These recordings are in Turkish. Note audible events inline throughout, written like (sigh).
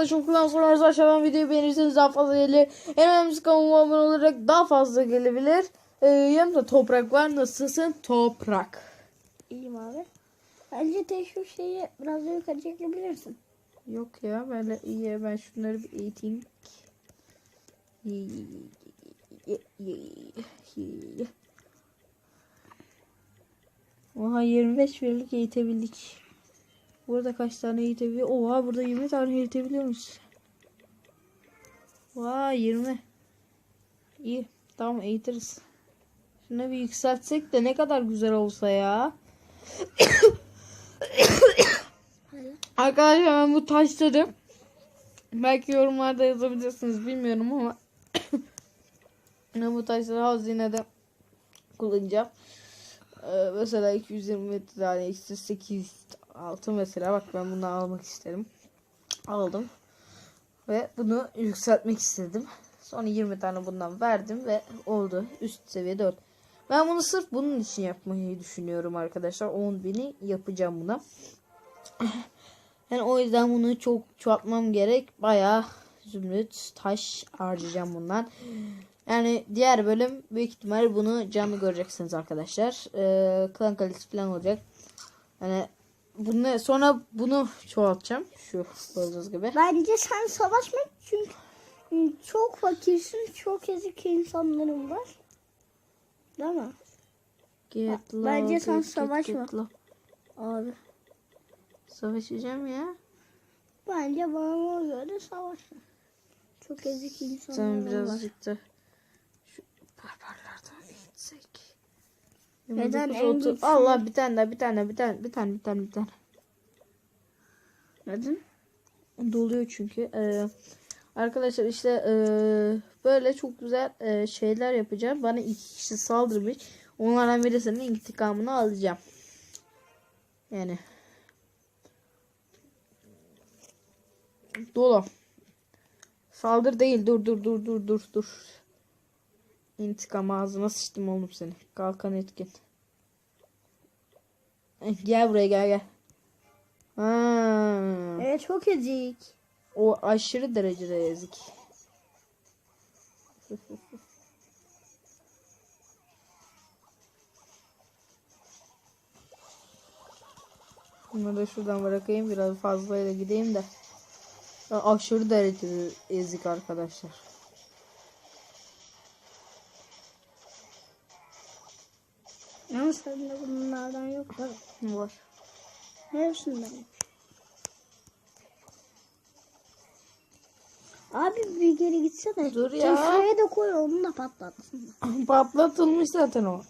Clash of Clans oynarız. Aşağıdan videoyu beğenirseniz daha fazla gelir. En önemlisi kanalıma abone olarak daha fazla gelebilir. Ee, yanımda Toprak var. Nasılsın Toprak? İyiyim abi. Bence tek şu şeyi biraz yukarı çekebilirsin. Yok ya böyle iyi ben şunları bir eğiteyim. Oha 25 birlik eğitebildik. Burada kaç tane eğitebiliyor? Oha burada 20 tane eğitebiliyormuş. Vay 20. İyi tamam eğitiriz. Şunu bir yükseltsek de ne kadar güzel olsa ya. Arkadaşlar ben bu taşları belki yorumlarda yazabilirsiniz bilmiyorum ama (coughs) bu taşları hazinede kullanacağım. Ee, mesela 220 tane eksi 8 altın mesela bak ben bunu almak isterim. Aldım. Ve bunu yükseltmek istedim. Sonra 20 tane bundan verdim ve oldu. Üst seviye 4. Ben bunu sırf bunun için yapmayı düşünüyorum arkadaşlar. 10 bini yapacağım buna. Yani o yüzden bunu çok çoğaltmam gerek. Bayağı zümrüt, taş harcayacağım bundan. Yani diğer bölüm büyük ihtimal bunu canlı göreceksiniz arkadaşlar. Ee, klan kalitesi falan olacak. Yani bunu sonra bunu çoğaltacağım. Şu gördüğünüz gibi. Bence sen savaşma çünkü çok fakirsin, çok ezik insanların var. Değil mi? Get Bence low, sen get, get, savaşma. get low. Abi. Savaşacağım ya. Bence bana göre savaşma. Çok ezik Sen insanların var. birazcık da Neden 29, en 30. güçlü? Allah bir tane daha bir tane bir tane bir tane bir tane bir tane. Neden? Doluyor çünkü. Ee, arkadaşlar işte ee, böyle çok güzel ee, şeyler yapacağım. Bana iki kişi saldırmış. Onlardan birisinin intikamını alacağım. Yani. Dolu. Saldır değil. Dur dur dur dur dur dur. İntikam ağzına sıçtım oğlum seni. Kalkan etkin. Eh, Gel buraya gel gel. Ha. Evet çok ezik. O aşırı derecede ezik. (laughs) Bunu da şuradan bırakayım. Biraz fazlayla gideyim de. Aşırı derecede ezik arkadaşlar. Ama sende bunlardan yok da. Var. Yok. Abi bir geri gitsene. Dur ya. şuraya da koy onu da patlatsın. (laughs) Patlatılmış zaten o.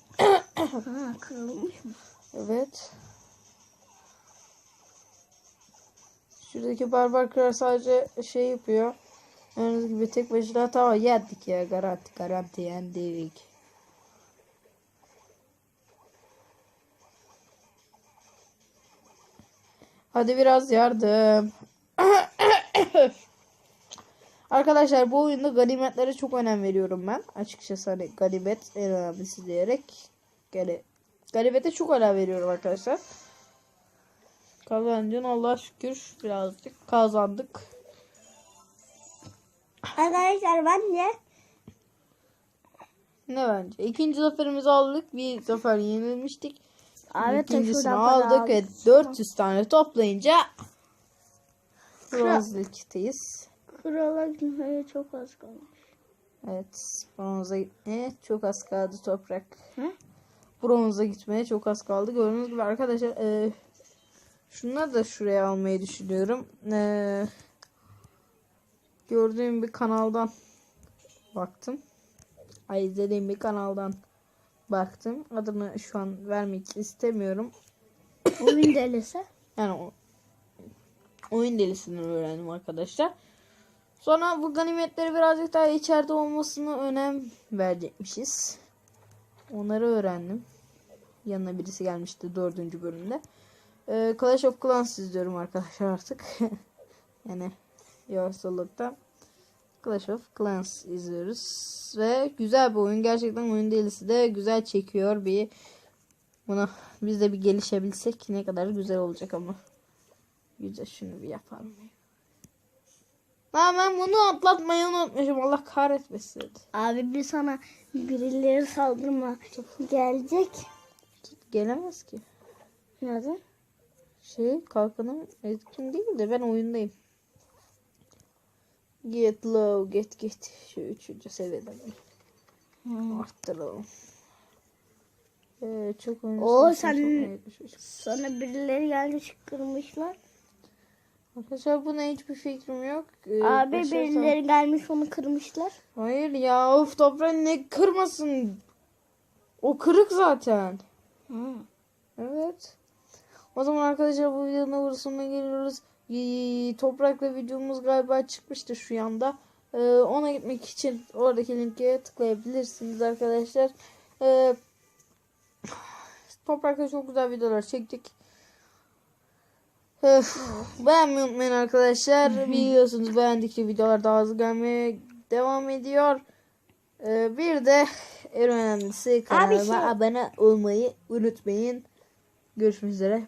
ha kırılmış mı? Evet. Şuradaki barbar kral sadece şey yapıyor. Gördüğünüz gibi tek başına tamam yendik ya garanti garanti yendik. Hadi biraz yardım. (coughs) Arkadaşlar bu oyunda ganimetlere çok önem veriyorum ben. Açıkçası hani ganimet en önemlisi diyerek. Yani ganimete çok önem veriyorum arkadaşlar. Kazancın Allah şükür birazcık kazandık. Arkadaşlar bence Ne bence? İkinci zaferimizi aldık. Bir zafer yenilmiştik. Evet, İkincisini aldık ve aldık. 400 tane toplayınca bronz ligdeyiz. krala gitmeye çok az kalmış. Evet. Bronza gitmeye çok az kaldı toprak. Hı? Bronza gitmeye çok az kaldı. Gördüğünüz gibi arkadaşlar e, şunları da şuraya almayı düşünüyorum. E, gördüğüm bir kanaldan baktım. Ay izlediğim bir kanaldan baktım. Adını şu an vermek istemiyorum. (coughs) Oyun delisi. Yani o, oyun delisinden öğrendim arkadaşlar. Sonra bu ganimetleri birazcık daha içeride olmasına önem verecekmişiz. Onları öğrendim. Yanına birisi gelmişti dördüncü bölümde. Ee, Clash of Clans izliyorum arkadaşlar artık. (laughs) yani yoksullukta. Clash of Clans izliyoruz. Ve güzel bir oyun. Gerçekten oyun delisi de güzel çekiyor bir Buna biz de bir gelişebilsek ne kadar güzel olacak ama. Güzel şunu bir yapalım. Lan ben bunu atlatmayı unutmuşum. Allah kahretmesin. Abi bir sana birileri saldırma gelecek. Gelemez ki. Neden? Şey kalkanım etkin değil de ben oyundayım. Get low get get. Şu üçüncü seviyede. Arttıralım. Ee, çok sayısı sen-. Sana birileri gelmiş kırmışlar. Arkadaşlar buna hiçbir fikrim yok. Ee, Abi başlarsam- birileri gelmiş onu kırmışlar. Hayır ya of toprağın ne kırmasın. O kırık zaten. Evet. O zaman arkadaşlar bu videonun sonuna geliyoruz. Ee, Toprakla videomuz galiba çıkmıştı şu anda. Ee, ona gitmek için oradaki linke tıklayabilirsiniz arkadaşlar. Ee, Toprakla çok güzel videolar çektik. Öf, beğenmeyi unutmayın arkadaşlar. Biliyorsunuz beğendikçe videolar daha hızlı gelmeye devam ediyor. Ee, bir de en önemlisi kanalıma şey- abone olmayı unutmayın. Görüşmek üzere.